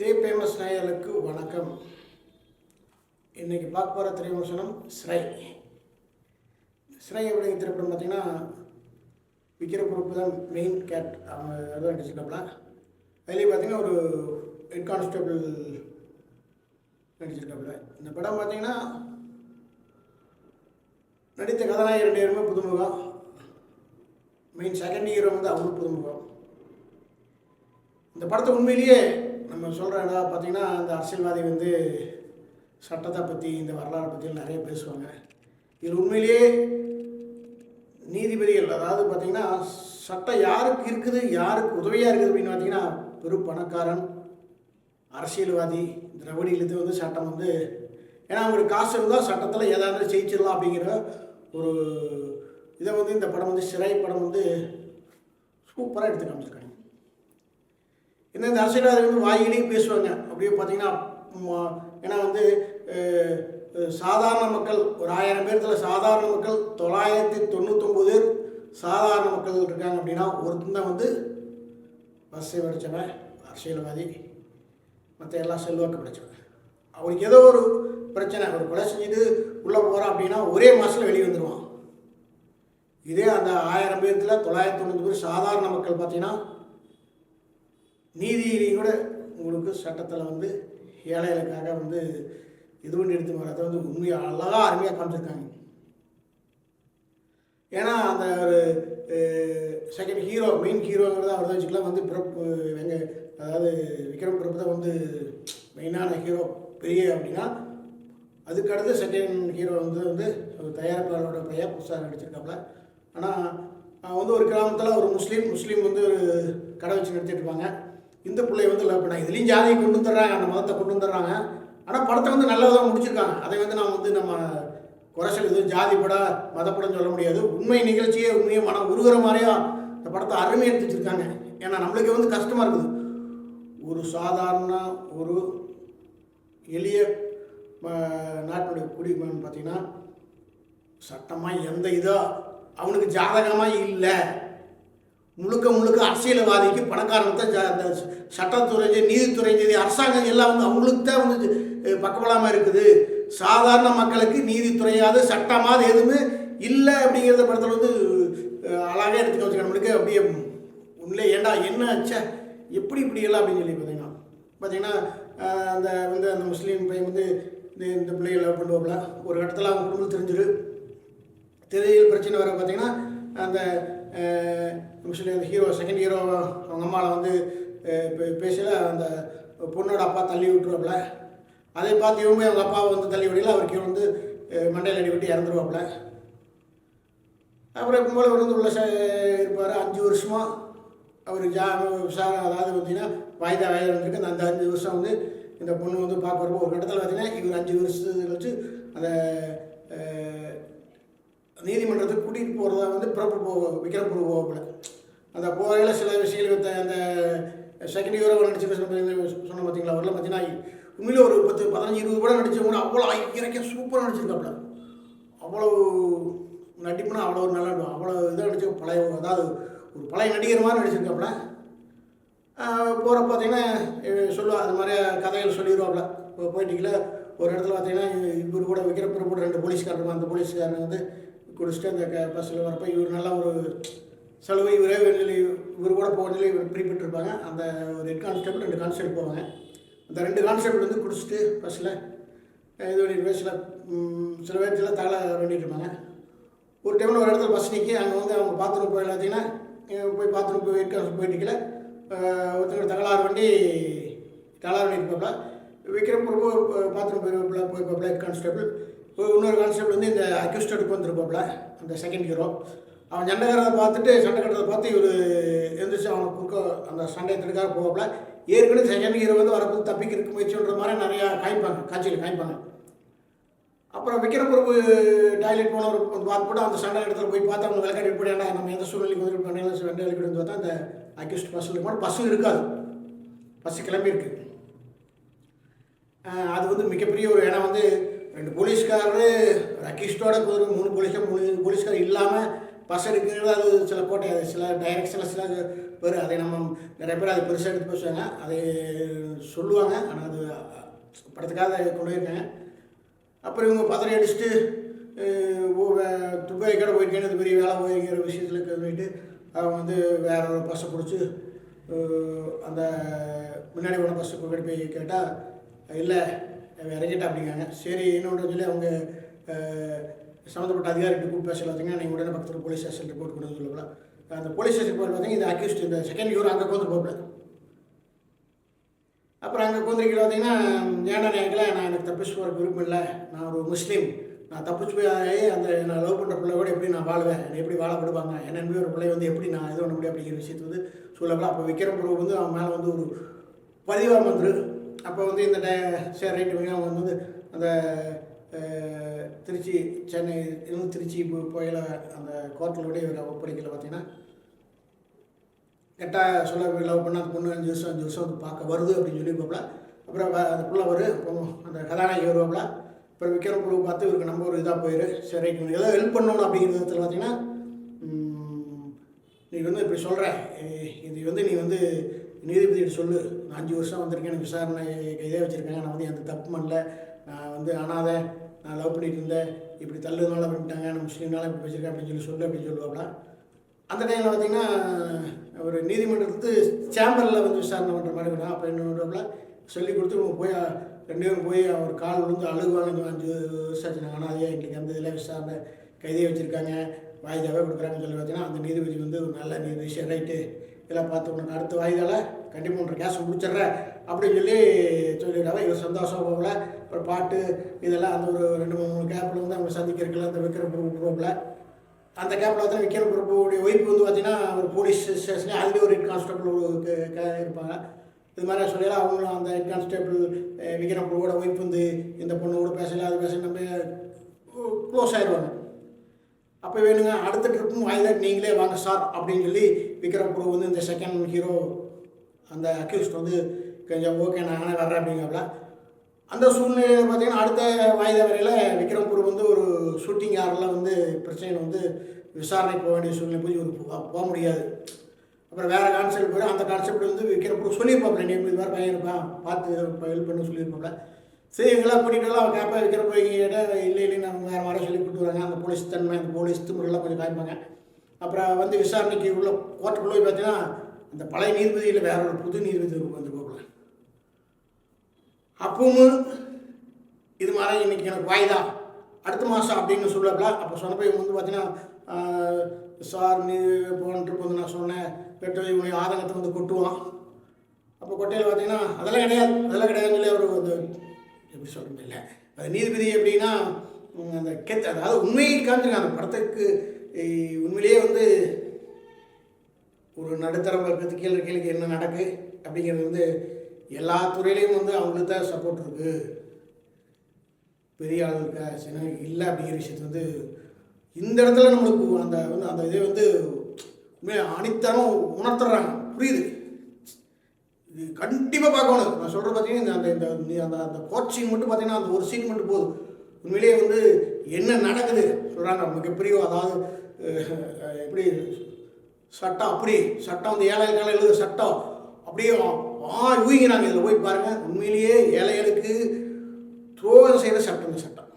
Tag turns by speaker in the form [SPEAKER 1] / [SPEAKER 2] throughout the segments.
[SPEAKER 1] தே famous நேயர்களுக்கு வணக்கம். இன்னைக்கு பார்க்க போகிற திரைவிமர்சனம் ஸ்ரை. ஸ்ரை அப்படிங்கிற திரைப்படம் பார்த்தீங்கன்னா விக்கிர பொறுப்பு தான் மெயின் கேட் அவங்க தான் நடிச்சிருக்காப்புல அதுலேயும் பார்த்தீங்கன்னா ஒரு ஹெட் கான்ஸ்டபிள் நடிச்சிருக்காப்புல இந்த படம் பார்த்தீங்கன்னா நடித்த கதாநாயகர் ரெண்டு பேருமே புதுமுகம் மெயின் செகண்ட் ஹீரோ வந்து அவரும் புதுமுகம் இந்த படத்தை உண்மையிலேயே நம்ம சொல்கிற இடம் பார்த்தீங்கன்னா அந்த அரசியல்வாதி வந்து சட்டத்தை பற்றி இந்த வரலாறு பற்றி நிறைய பேசுவாங்க. இது உண்மையிலேயே நீதிபதிகள் அதாவது பார்த்திங்கன்னா சட்டம் யாருக்கு இருக்குது யாருக்கு உதவியாக இருக்குது அப்படின்னு பார்த்தீங்கன்னா பெரும் பணக்காரன் அரசியல்வாதி திரவிடிகளுக்கு வந்து சட்டம் வந்து ஏன்னா அவங்களுக்கு காசு இருந்தால் சட்டத்தில் ஏதாவது ஜெயிச்சிடலாம் அப்படிங்கிற ஒரு இதை வந்து இந்த படம் வந்து சிறை படம் வந்து சூப்பராக எடுத்து காமிச்சிருக்காங்க. இந்த இந்த அரசியல்வாதிகள் வந்து வாயிலையும் பேசுவாங்க. அப்படியே பார்த்தீங்கன்னா ஏன்னா வந்து சாதாரண மக்கள் ஒரு ஆயிரம் பேர்த்தில் சாதாரண மக்கள் தொள்ளாயிரத்தி தொண்ணூத்தொம்பது பேர் சாதாரண மக்கள் இருக்காங்க அப்படின்னா ஒருத்தன் தான் வந்து பஸ்ஸை படித்தவன் அரசியல்வாதி. மற்ற எல்லாம் செல்வாக்கு படித்தவன் அவனுக்கு ஏதோ ஒரு பிரச்சனை ஒரு கொலை செஞ்சுட்டு உள்ளே போகிறான் அப்படின்னா ஒரே மாதத்தில் வெளியே வந்துடுவான் இதே அந்த ஆயிரம் பேர்த்தில் தொள்ளாயிரத்தி தொண்ணூறு பேர் சாதாரண மக்கள் பார்த்தீங்கன்னா நீதியிலையும் கூட உங்களுக்கு சட்டத்தில் வந்து ஏழைகளுக்காக வந்து இது பண்ணி எடுத்து வரதை வந்து உண்மையாக அழகாக அருமையாக காமிச்சிருக்காங்க. ஏன்னா அந்த ஒரு செகண்ட் ஹீரோ மெயின் ஹீரோங்கிறத அவர் தான் வச்சுக்கலாம். வந்து பிறப்பு வெங்க அதாவது விக்ரம் பிறப்பு தான் வந்து மெயினான ஹீரோ பெரிய அப்படின்னா அதுக்கடுத்து செகண்ட் ஹீரோ வந்து வந்து ஒரு தயாரிப்பாளரோட பையன் புதுசாக நடிச்சிருக்காப்புல ஆனால் வந்து ஒரு கிராமத்தில் ஒரு முஸ்லீம் முஸ்லீம் வந்து ஒரு கடை வச்சு நடத்திட்டு இருப்பாங்க. இந்த பிள்ளை வந்து லவ் பண்ணாங்க இதுலேயும் ஜாதியை கொண்டு வந்துடுறாங்க அந்த மதத்தை கொண்டு வந்துடுறாங்க. ஆனால் படத்தை வந்து நல்லதாக முடிச்சிருக்காங்க. அதை வந்து நான் வந்து நம்ம குறைச்சல் எதுவும் ஜாதி பட மதப்படம் சொல்ல முடியாது. உண்மை நிகழ்ச்சியே உண்மையை மனம் உருகிற மாதிரியா இந்த படத்தை அருமையை எடுத்து வச்சுருக்காங்க. ஏன்னா நம்மளுக்கு வந்து கஷ்டமாக இருக்குது. ஒரு சாதாரண ஒரு எளிய நாட்டினுடைய குடிமகன் பார்த்தீங்கன்னா சட்டமாக எந்த இதோ அவனுக்கு ஜாதகமாக இல்லை. முழுக்க முழுக்க அரசியல்வாதிக்கு பணக்காரன் தான் அந்த சட்டத்துறை நீதித்துறை அரசாங்கம் எல்லாம் வந்து அவங்களுக்கு தான் வந்து பக்கபலமாக இருக்குது. சாதாரண மக்களுக்கு நீதித்துறையாவது சட்டமாவது எதுவுமே இல்லை அப்படிங்கிறத படத்தில் வந்து அழகாக எடுத்து வச்சுக்க நம்மளுக்கு அப்படியே உண்மையிலே ஏண்டா என்ன ஆச்சா எப்படி இப்படி எல்லாம் அப்படின்னு சொல்லி பார்த்தீங்கன்னா பார்த்தீங்கன்னா அந்த வந்து அந்த முஸ்லீம் பையன் வந்து இந்த இந்த பிள்ளைகளை லவ் பண்ணுவாப்புல. ஒரு இடத்துல அவங்க குடும்பம் தெரிஞ்சிரு. திரையில் பிரச்சனை வர பார்த்தீங்கன்னா அந்த அஹ், அந்த ஹீரோ செகண்ட் ஹீரோ அவங்க அம்மாவை வந்து பேசல. அந்த பொண்ணோட அப்பா தள்ளி விட்டுருவாப்புல. அதை பார்த்து இவங்க அவங்க அப்பாவை வந்து தள்ளி விடல. அவருக்கு இவன் வந்து மண்டையில் அடி விட்டு இறந்துருவாப்புல. அப்புறம் இப்போ போல வந்து உள்ள இருப்பார். அஞ்சு வருஷமாக அவர் ஜா விசாரணை அதாவது பார்த்தீங்கன்னா வாய்தா வாய்தா வந்துருக்கு அந்த அஞ்சு வருஷம் வந்து இந்த பொண்ணு வந்து பார்க்குறப்போ ஒரு கட்டத்தில் பார்த்தீங்கன்னா இவர் அஞ்சு வருஷத்துக்கு வச்சு அந்த நீதிமன்றத்துக்கு கூட்டிகிட்டு போகிறதா வந்து பிறப்பு போக விக்ரம்பூர் போகல அந்த போகையில் சில விஷயங்கள் அந்த செகண்ட் ஹீரோ நடிச்சு சொன்ன பார்த்தீங்களா அவரில் பார்த்தீங்கன்னா உண்மையிலே ஒரு பத்து பதினஞ்சு இருபது படம் நடித்த கூட அவ்வளோ இறக்க சூப்பராக நடிச்சிருக்காப்புல அவ்வளோ நடிப்புனா அவ்வளோ ஒரு நல்லா அவ்வளோ இதாக நடிச்சு பழைய அதாவது ஒரு பழைய நடிகர் மாதிரி நடிச்சிருக்காப்புல போகிற பார்த்தீங்கன்னா சொல்லுவா அது மாதிரி கதைகள் சொல்லிடுவாப்புல இப்போ போயிட்டீங்களா ஒரு இடத்துல பார்த்தீங்கன்னா இவர் கூட விற்கிற கூட ரெண்டு போலீஸ்காரர் அந்த போலீஸ்காரன் வந்து குடிச்சிட்டு அந்த பஸ்ஸில் வரப்போ இவர் நல்லா ஒரு சலுகை இவரே வெளியில் இவர் கூட போகிறதுல இவர் குறிப்பிட்டிருப்பாங்க. அந்த ஒரு ஹெட் கான்ஸ்டபிள் ரெண்டு கான்ஸ்டபிள் போவாங்க. அந்த ரெண்டு கான்ஸ்டபிள் வந்து குடிச்சிட்டு பஸ்ஸில் இது வயசில் சில ம், சில வேண்டிட்டு இருப்பாங்க ஒரு டைமில் ஒரு இடத்துல பஸ் நிற்கி அங்கே வந்து அவங்க பாத்ரூம் போய் எல்லாத்தீங்கன்னா போய் பாத்ரூம் போய் வெயிட் போயிட்டுக்கல ஒருத்தர் தகலாறு வண்டி தகலாறு வண்டி இருப்பாப்ல. விக்ரம் பிரபு பாத்ரூம் போய் போயிருப்பாப்ல ஹெட் கான்ஸ்டபிள் இன்னொரு கான்ஸ்டபிள் வந்து இந்த அக்யூஸ்டடுக்கு வந்திருப்பாப்ல அந்த செகண்ட் ஹீரோ அவன் சண்டைக்காரதை பார்த்துட்டு சண்டை கட்டுறதை பார்த்து இவர் எழுந்திரிச்சு அவனை குறுக்க அந்த சண்டை எடுத்துக்காக போவாப்ல. ஏற்கனவே செகண்ட் ஹீரோ வந்து வரப்போது தப்பிக்கிறதுக்கு முயற்சின்ற மாதிரி நிறையா காய்ப்பாங்க காட்சியில் காய்ப்பாங்க அப்புறம் விக்ரம் பிரபு டாய்லெட் போனவர் பார்த்து கூட அந்த சண்டை இடத்துல போய் பார்த்து அவங்க விளக்காடி போடியாண்டா நம்ம எந்த சூழ்நிலைக்கு வந்து பண்ணலாம் சண்டை விளக்கடி வந்து பார்த்தா அந்த அக்யூஸ்ட் பஸ்ஸில் இருக்கும் பஸ்ஸும் இருக்காது. பஸ்ஸு கிளம்பியிருக்கு. அது வந்து மிகப்பெரிய ஒரு இடம் வந்து ரெண்டு போலீஸ்காரரு அக்யூஸ்டோட ஒரு மூணு போலீஸ்கார் மூணு போலீஸ்கார் இல்லாமல் பஸ் எடுக்கிறது அது சில கோட்டை அது சில டைரக்ஷனில் சில பேர் அதை நம்ம நிறைய பேர் அதை பெருசாக எடுத்து பேசுவாங்க. அதை சொல்லுவாங்க. ஆனால் அது படத்துக்காக அதை கொண்டு போயிருக்காங்க. அப்புறம் இவங்க பதறி அடிச்சுட்டு அஹ், துபாய் கடை போயிருக்கேன் இது பெரிய வேலை போயிருக்கிற விஷயத்தில் சொல்லிட்டு அவங்க வந்து வேற ஒரு பஸ்ஸை பிடிச்சி அந்த முன்னாடி போன பஸ்ஸை போய் கேட்டால் இல்லை இறங்கிட்டா அப்படிங்காங்க சரி என்னோட சொல்லி அவங்க சம்மந்தப்பட்ட அதிகாரிகிட்ட கூப்பிட்டு பேசல பார்த்தீங்கன்னா நீங்கள் உடனே பக்கத்தில் போலீஸ் ஸ்டேஷன் ரிப்போர்ட் கொண்டு வந்து சொல்லலாம் அந்த போலீஸ் ஸ்டேஷன் போய் பார்த்தீங்கன்னா இது அக்யூஸ்ட் இந்த செகண்ட் யூர் அங்கே கொண்டு போகக்கூடாது அப்புறம் அங்கே குந்திரிக்கில் பார்த்தீங்கன்னா ஏன்னா நினைக்கல நான் எனக்கு தப்பிச்சு போகிறக்கு விருப்பம் இல்லை. நான் ஒரு முஸ்லீம். நான் தப்பிச்சு போய் அந்த நான் லவ் பண்ணுற பிள்ளை கூட எப்படி நான் வாழ்வேன்? என்னை எப்படி வாழ விடுவாங்க? என்ன ஒரு பிள்ளை வந்து எப்படி நான் இது பண்ண முடியும் அப்படிங்கிற விஷயத்தை வந்து சொல்லலாம் அப்போ விக்ரம் பிரபு வந்து அவன் மேலே வந்து ஒரு பதிவாக வந்துரு அப்போ வந்து இந்த டே சரி ரைட்டு அவங்க வந்து அந்த திருச்சி சென்னை இருந்து திருச்சி போயில அந்த கோர்ட்டிலோடைய இவரை ஒப்படைக்கல பார்த்தீங்கன்னா கரெக்டாக சொல்ல லவ் பண்ணால் அந்த பொண்ணு அஞ்சு வருஷம் அஞ்சு வருஷம் வந்து பார்க்க வருது அப்படின்னு சொல்லி போப்பில அப்புறம் அந்த புள்ள வரும் அப்புறம் அந்த கதாநாயகி வருவாப்பில் அப்புறம் விக்ரம் குழு பார்த்து இவருக்கு நம்ம ஒரு இதாக போயிரு சரி ரைட்டு ஏதோ ஹெல்ப் பண்ணணும் அப்படிங்கிற விதத்தில் பார்த்தீங்கன்னா நீ வந்து இப்படி சொல்கிற இது வந்து நீ வந்து நீதிபதிகிட்ட சொல்லு. நான் அஞ்சு வருஷம் வந்திருக்கேன் எனக்கு விசாரணை கைதே வச்சுருக்காங்க. நான் வந்து எந்த தப்பு பண்ணல. நான் வந்து அனாதை. நான் லவ் பண்ணிட்டு இருந்தேன். இப்படி தள்ளுனால பண்ணிட்டாங்க. நான் முஸ்லீம்னால இப்படி வச்சுருக்கேன் அப்படின்னு சொல்லி சொல்லு அப்படின்னு சொல்லுவாப்ல. அந்த டைமில் பார்த்தீங்கன்னா ஒரு நீதிமன்றத்து சேம்பரில் வந்து விசாரணை பண்ணுற மாதிரி இருக்கும். அப்போ என்ன சொல்லி கொடுத்து இவங்க போய் ரெண்டு பேரும் போய் அவர் கால் விழுந்து அழுகுவாங்க. இந்த அஞ்சு வருஷம் ஆச்சுனாங்க நாங்கள் எங்களுக்கு அந்த இதில் விசாரணை கைதியை வச்சுருக்காங்க. வாய்தாவே கொடுக்குறாங்கன்னு சொல்லி பார்த்தீங்கன்னா அந்த நீதிபதி வந்து ஒரு நல்ல நீதிபதி ரைட்டு. இதெல்லாம் பார்த்து உனக்கு அடுத்த வயதால் கண்டிப்பாக ஒன்றரை கேஸ் முடிச்சிடுறேன் அப்படின்னு சொல்லி சொல்லிடுறாங்க. இவர் சந்தோஷம் போகல. அப்புறம் பாட்டு இதெல்லாம் அந்த ஒரு ரெண்டு மூணு மூணு கேப்பில் வந்து அவங்க சந்திக்கிறதுக்குள்ள அந்த விக்கிர குரூப்பில் அந்த கேப்பில் பார்த்தா விக்ரம் குரூப்புடைய ஒய்ஃப் வந்து பார்த்தீங்கன்னா ஒரு போலீஸ் ஸ்டேஷன்லேயே அதுலேயே ஒரு ஹெட் கான்ஸ்டபிள் ஒரு இருப்பாங்க. இது மாதிரி சொல்லலாம் அவங்களும் அந்த ஹெட் கான்ஸ்டபிள் விக்ரம் பிரபுவோட ஒய்ஃப் வந்து இந்த பொண்ணு கூட பேசலை அது பேச நம்ம க்ளோஸ் ஆயிடுவாங்க அப்போ வேணுங்க அடுத்த ட்ரிப்பும் வாய்தா நீங்களே வாங்க சார் அப்படின்னு சொல்லி விக்ரம் குரு வந்து இந்த செகண்ட் ஹீரோ அந்த அக்யூஸ்ட் வந்து கொஞ்சம் ஓகே நானே வர்றேன் அப்படிங்கிறப்பல அந்த சூழ்நிலையில் பார்த்தீங்கன்னா அடுத்த வாய்தா வரையில் விக்ரம் குரு வந்து ஒரு ஷூட்டிங் யாரெல்லாம் வந்து பிரச்சனையில் வந்து விசாரணைக்கு போக வேண்டிய சூழ்நிலை போய் ஒரு போக முடியாது. அப்புறம் வேறு கான்செப்ட் போய் அந்த கான்செப்ட் வந்து விக்ரம் குரு சொல்லியிருப்பாப்ல நீ இப்படி மாதிரி பையன் இருப்பான் பார்த்து ஹெல்ப் பண்ண சொல்லியிருப்பாப்ல. சரி எங்களாம் கூட்டிகிட்டு அவங்க கேப்பாக விற்கிற போய் கேட்டால் இல்லை இல்லை நம்ம வேறு வர சொல்லி கூப்பிட்டு வராங்க. அந்த போலீஸ் தன்மை அந்த போலீஸ் திமுறெல்லாம் கொஞ்சம் காய்ப்பாங்க அப்புறம் வந்து விசாரணைக்கு உள்ள கோர்ட்டுக்குள்ளே போய் பார்த்தீங்கன்னா அந்த பழைய நீதிபதியில் வேற ஒரு புது நீதிபதி வந்து போகல. அப்பவும் இது மாதிரி இன்னைக்கு எனக்கு வாய்தா? அடுத்த மாதம் அப்படின்னு சொல்லப்பல. அப்போ சொன்னப்போ இவங்க வந்து பார்த்தீங்கன்னா சார் நீ போன வந்து நான் சொன்னேன். பெட்ரோல் இவனுடைய ஆதங்கத்தை வந்து கொட்டுவான். அப்போ கொட்டையில் பார்த்தீங்கன்னா அதெல்லாம் கிடையாது. அதெல்லாம் கிடையாதுன்னு சொல்லி அவர் எப்படி சொல்கிறது இல்லை. அது நீதிபதி எப்படின்னா அந்த கெத் அதாவது உண்மையை காமிச்சிருக்காங்க அந்த படத்துக்கு உண்மையிலேயே வந்து ஒரு நடுத்தர வர்க்கத்து கீழே கீழே என்ன நடக்கு அப்படிங்கிறது வந்து எல்லா துறையிலையும் வந்து அவங்களுக்கு தான் சப்போர்ட் இருக்குது பெரிய ஆளுக்கா சின்ன இல்லை அப்படிங்கிற விஷயத்தை வந்து இந்த இடத்துல நம்மளுக்கு அந்த வந்து அந்த இதை வந்து உண்மையா அனைத்தரம் உணர்த்துறாங்க. புரியுது? இது கண்டிப்பாக பார்க்கணும். நான் சொல்கிற பார்த்தீங்கன்னா இந்த அந்த இந்த அந்த அந்த கோட் சீன் மட்டும் பார்த்தீங்கன்னா அந்த ஒரு சீன் மட்டும் போதும். உண்மையிலேயே வந்து என்ன நடக்குது சொல்கிறாங்க மிகப்பெரிய அதாவது எப்படி சட்டம் அப்படி சட்டம் வந்து ஏழை காலம் எழுத சட்டம். அப்படியே ஆ ஊகிக்கிறாங்க இதில் போய் பாருங்கள் உண்மையிலேயே ஏழைகளுக்கு துரோகம் செய்கிற சட்டம் இந்த சட்டம்.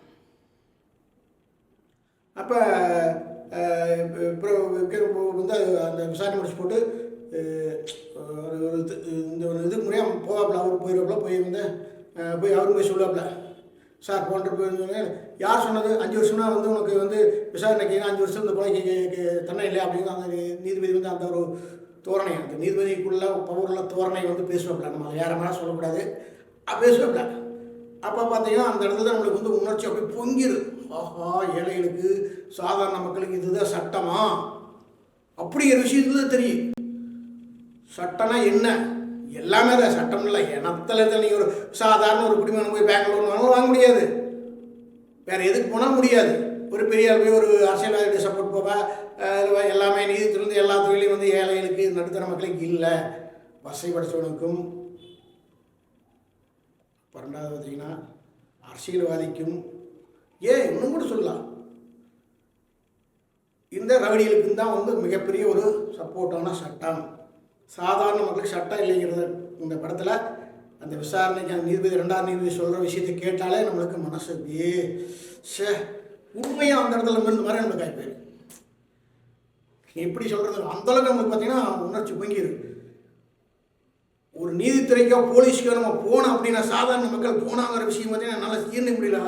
[SPEAKER 1] அப்போ வந்து அந்த விசாரணை முடிச்சு போட்டு ஒரு ஒரு இது இந்த ஒரு இது முறையாக போவாப்பில் அவர் போயிடுவாப்புல போய் வந்து போய் அவரும் போய் சொல்லுவாப்புல. சார் போன்ற போயிருந்தோன்னே யார் சொன்னது? அஞ்சு வருஷம்னா வந்து உனக்கு வந்து விசாரணைக்கு அஞ்சு வருஷம் இந்த கொலைக்கு தண்டனை இல்லை அப்படின்னு அந்த நீதிபதி வந்து அந்த ஒரு தோரணை அந்த நீதிபதிக்குள்ள பவருள்ள தோரணை வந்து பேசுவாப்புல. நம்ம யார மாதிரி சொல்லக்கூடாது. அஹ் பேசுவாப்புல. அப்போ பார்த்தீங்கன்னா அந்த இடத்துல நம்மளுக்கு வந்து உணர்ச்சி அப்படியே பொங்கிடும் ஆஹா ஏழைகளுக்கு சாதாரண மக்களுக்கு இதுதான் சட்டமா? அப்படிங்கிற விஷயத்துல தெரியும். சட்டம்னா என்ன? எல்லாமே தான் சட்டம் இல்லை. இனத்தில் இருந்த நீங்கள் ஒரு சாதாரண ஒரு குடிமகன் போய் பேங்க் வாங்க வாங்க முடியாது. வேறு எதுக்கு போனால் முடியாது. ஒரு பெரிய போய் ஒரு அரசியல்வாதிகிட்ட சப்போர்ட் போக எல்லாமே நீதித்துறையிலிருந்து எல்லா தொழிலையும் வந்து ஏழைகளுக்கு நடுத்தர மக்களுக்கு இல்லை. வசதி படித்தவனுக்கும் பன்னெண்டாவது பார்த்தீங்கன்னா அரசியல்வாதிக்கும் ஏன்? இன்னும் கூட சொல்லலாம். இந்த ரவடிகளுக்கும் தான் வந்து மிகப்பெரிய ஒரு சப்போர்ட்டான சட்டம். சாதாரண மக்களுக்கு சட்டம் இல்லைங்கிறது இந்த படத்தில் அந்த விசாரணைக்கு அந்த நீதிபதி ரெண்டாம் நீதிபதி சொல்கிற விஷயத்தை கேட்டாலே நம்மளுக்கு மனசு ஏ ஷே உண்மையாக அந்த இடத்துல இருந்த மாதிரி நம்மளுக்கு ஆகிப்போயிரு எப்படி சொல்கிறது அந்தளவுக்கு நம்மளுக்கு பார்த்தீங்கன்னா உணர்ச்சி பொங்கிடும் ஒரு நீதித்துறைக்கோ போலீஸ்க்கோ நம்ம போனோம் அப்படின்னா சாதாரண மக்கள் போனாங்கிற விஷயம் பார்த்தீங்கன்னா என்னால் தீர்ந்து முடியல.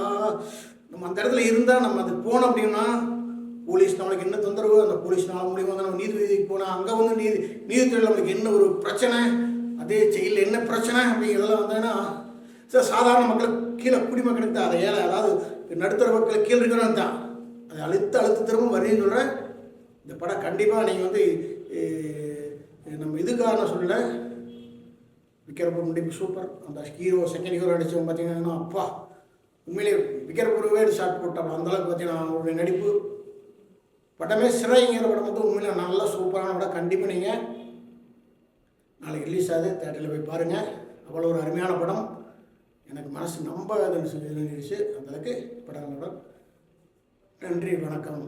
[SPEAKER 1] நம்ம அந்த இடத்துல இருந்தால் நம்ம அது போனோம் அப்படின்னா போலீஸ் நம்மளுக்கு என்ன தொந்தரவு? அந்த போலீஸ்னால மூலியமாக வந்து நம்ம நீதிபதிக்கு போனால் அங்கே வந்து நீதி நீதித்துறையில் நம்மளுக்கு என்ன ஒரு பிரச்சனை? அதே செயலில் என்ன பிரச்சனை? அப்படிங்கிறதெல்லாம் வந்தேன்னா சார் சாதாரண மக்களுக்கு கீழே குடிமக்களுக்கு தான். அதை ஏழை அதாவது நடுத்தர மக்கள் கீழே இருக்கிறவங்க தான். அதை அழுத்த அழுத்த திரும்ப வருதுன்னு சொல்கிறேன் இந்த படம் கண்டிப்பாக நீங்கள் வந்து நம்ம இதுக்காக நான் சொல்லலை. முடிப்பு சூப்பர். அந்த ஹீரோ செகண்ட் ஹீரோ நடித்தவங்க பார்த்தீங்கன்னா அப்பா உண்மையிலே விக்கிரபுரவே ஷார்ட் போட்டாங்க அந்தளவுக்கு பார்த்தீங்கன்னா அவருடைய நடிப்பு படமே சிறைங்கிற படம் மட்டும் உண்மையில் நல்லா சூப்பரான படம். கண்டிப்பாக நீங்கள் நாளைக்கு ரிலீஸ் ஆகுது தேட்டரில் போய் பாருங்கள் அவ்வளோ ஒரு அருமையான படம். எனக்கு மனசு நம்ப இருந்துச்சு அந்த அளவுக்கு படம் படம் நன்றி வணக்கம்.